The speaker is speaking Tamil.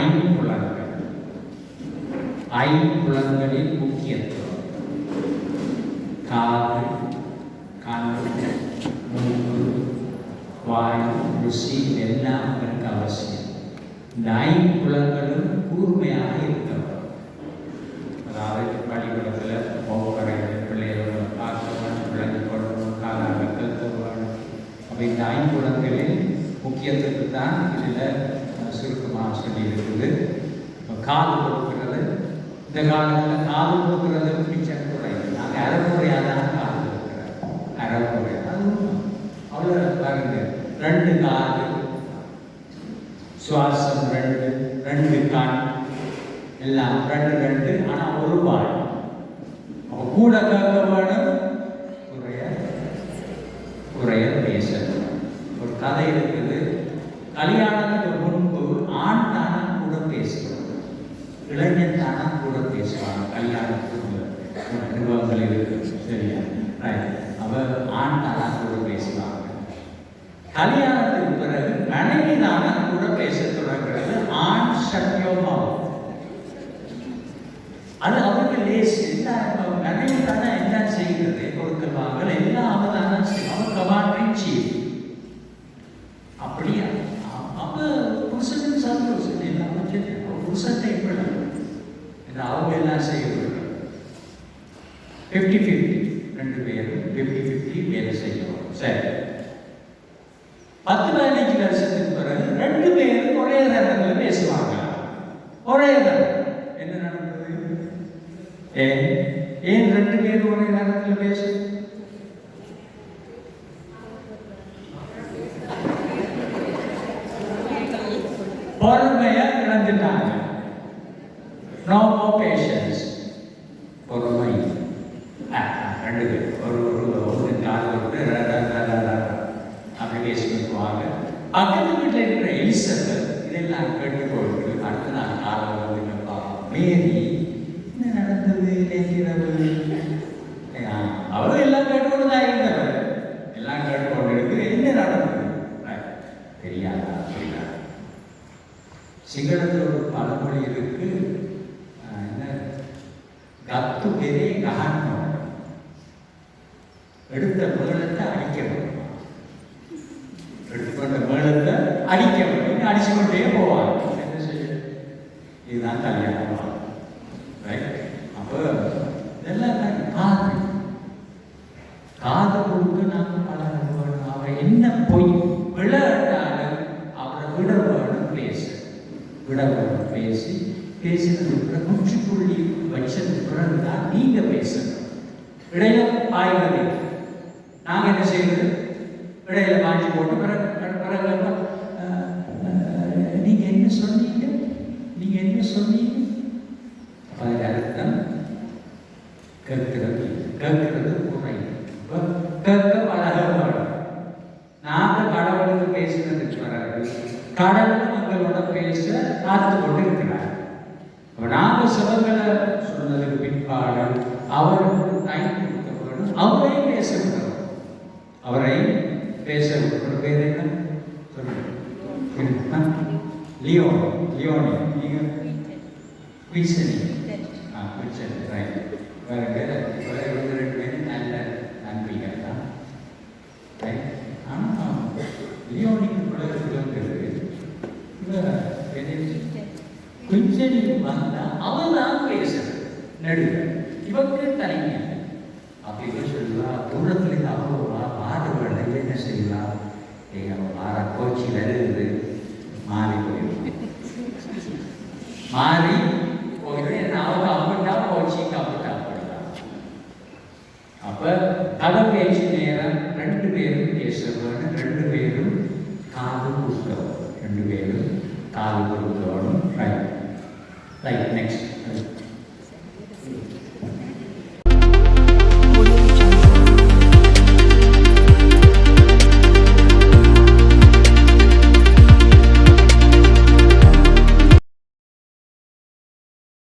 ஐம்புலன்கள் ஐம்புலன்களின் முக்கியத்துவம். காது கண் மூக்கு வாய் ருசி எல்லாம் எனக்கு அவசியம். இந்த ஐம்புலன்களும் கூர்மையாக இருக்கணும். அதாவது பள்ளிக்கூடத்தில் போகக்கடைகள் பிள்ளைகளோட பார்க்க வேணும் விளங்கி கொள்ளணும் காலாக கற்க வேணும் அப்போ இந்த ஐம்புலங்களில் முக்கியத்துக்கு தான் இதில் சுருக்கமாக சொல்லியிருக்குது இப்போ காது கொடுக்கிறது இந்த காலத்தில் காது கொடுக்கிறது பிடிச்ச குறைவு. நாங்கள் அரைமுறையாக தான் காது கொடுக்குறோம் அரைமுறை அது அவ்வளோ பாருங்க. ரெண்டு காது சுவாசம் ரெண்டு ரெண்டு கண். எல்லாம் ரெண்டு ரெண்டு ஆனால் ஒரு பாடம் அப்போ கூட கேட்க பாடம் குறைய குறைய பேச. ஒரு கதை இருக்கு. கல்யாணத்துக்கு முன்பு ஆண் தானா கூட பேசுவான் இளைஞன் தானா கூட பேசுவான் கல்யாணத்துக்கு நிர்வாகங்கள் இருக்கு. சரியா? அவ ஆண் தானா கூட பேசுவாங்க. கல்யாணத்துக்கு பிறகு மனைவி தானா கூட பேச தொடங்குறது ஆண் சத்தியமாகும். அது அவருக்கு லேஸ் எல்லாம் மனைவி தானே எல்லாம் செய்கிறது கொடுக்கல் வாங்கல் எல்லாம் அவன் தானே செய்யும் அவன் கமாண்டரிங் சீஃப் அப்படியா அ- அப்ப புருஷனுக்கு சந்தோஷம் எல்லாம் புருஷத்தை பண்ணணும் இது அவங்க எல்லாம் செய்யறது ஃபிஃப்டி ஃபிஃப்டி ரெண்டு பேரும் ஃபிஃப்டி ஃபிஃப்டி வேலை செய்யணும். சரி. பத்து பதினஞ்சு வருஷத்துக்கு பிறகு ரெண்டு பேரும் ஒரே நேரத்தில் பேசுவாங்க. ஒரே நேரம் என்ன நடந்தது? ஏன் ஏன் ரெண்டு பேரும் ஒரே நேரத்தில் பேசு? பொறுமையா இழந்துட்டாங்க நோ மோ பேஷன்ஸ் பொறுமை ஆ, ரெண்டு பேர். ஒரு ஒரு ஒன்று கால் ஒன்று அப்படி பேசி பண்ணுவாங்க பக்கத்து வீட்டில் இருக்கிற எலிசபெத் இதெல்லாம் கேட்டுக்கொண்டு அடுத்த நாள் காலம் வந்து கேட்பா மேரி என்ன நடந்தது நேற்றிரவு அவரும் எல்லாம் கேட்டுக்கொண்டு தான் இருந்தவர் எல்லாம் கேட்டுக்கொண்டு இருக்கு என்ன நடந்தது? தெரியாதா? அப்படின்னா சிங்களத்தில் ஒரு பழமொழி இருக்குது கத்து பெரிய கஹான்னம் எடுத்த மேளத்தை அடிக்க வேண்டும் எடுத்துக்கொண்ட மேளத்தை அடிக்க வேண்டும் அடிச்சு கொண்டே போவாங்க என்ன செய்ய இதுதான் கல்யாணம் ரைட் அப்போ இதெல்லாம் காது காது கொடுத்து நாங்கள் பழக வேணும் அவரை என்ன பொய் விளையாட்டாலும் அவரை விட வேணும் பேச விட வேணும் பேசி பேசினது. பிறகு முற்றுப்புள்ளி வச்சது பிறகு தான் நீங்க பேசணும். இடையில பாய்வதே நாங்க என்ன செய்வது இடையில வாங்கி போட்டு பிறகு பிறகு அஹ், நீங்க என்ன சொன்னீங்க? நீங்க என்ன சொன்னீங்க? அர்த்தம் கேட்கிறது. கேட்கிறது குறை கேட்க பழக வேணும் நாங்க கடவுளுக்கு பேசினதுக்கு பிறகு கடவுள் எங்களோட பேச காத்து கொண்டு இருக்கிறார். நாங்க சிவங்களை சொன்னதுக்கு பிற்பாடு அவருக்கு டைம் கொடுக்க வேணும் அவரையும் பேச விடணும் அவரை பேச விடணும் பேர் என்ன? சொல்லுங்க. லியோ லியோனி நீங்க? குயிசனி. ஆ குயிசனி ரைட் வேற வேற இவங்க ரெண்டு பேரும் நல்ல நண்பிகள் தான் ரைட் ஆனால் லியோனிக்கு கூட இருக்கிறது இவ குஞ்சடி வந்தா அவன் தான் பேசுறது நடுவர் இவக்கு தனிங்க அப்படி சொல்லுவா தூரத்துல இருந்து அவ்வளோவா மாறுவாள் என்ன செய்வா? எங்க மாற கோச்சி வருது. மாறி போயிடும் மாறி போயிடும் அவங்க அப்படின்னா கோச்சிக்கு அப்படின்னா அப்படிதான் அப்ப கதை பேச்சு நேரம் ரெண்டு பேரும் பேச ரெண்டு பேரும் காது கொடுக்கணும் ரெண்டு பேரும் காது கொடுக்கணும் ரைட் ரைட் நெக்ஸ்ட்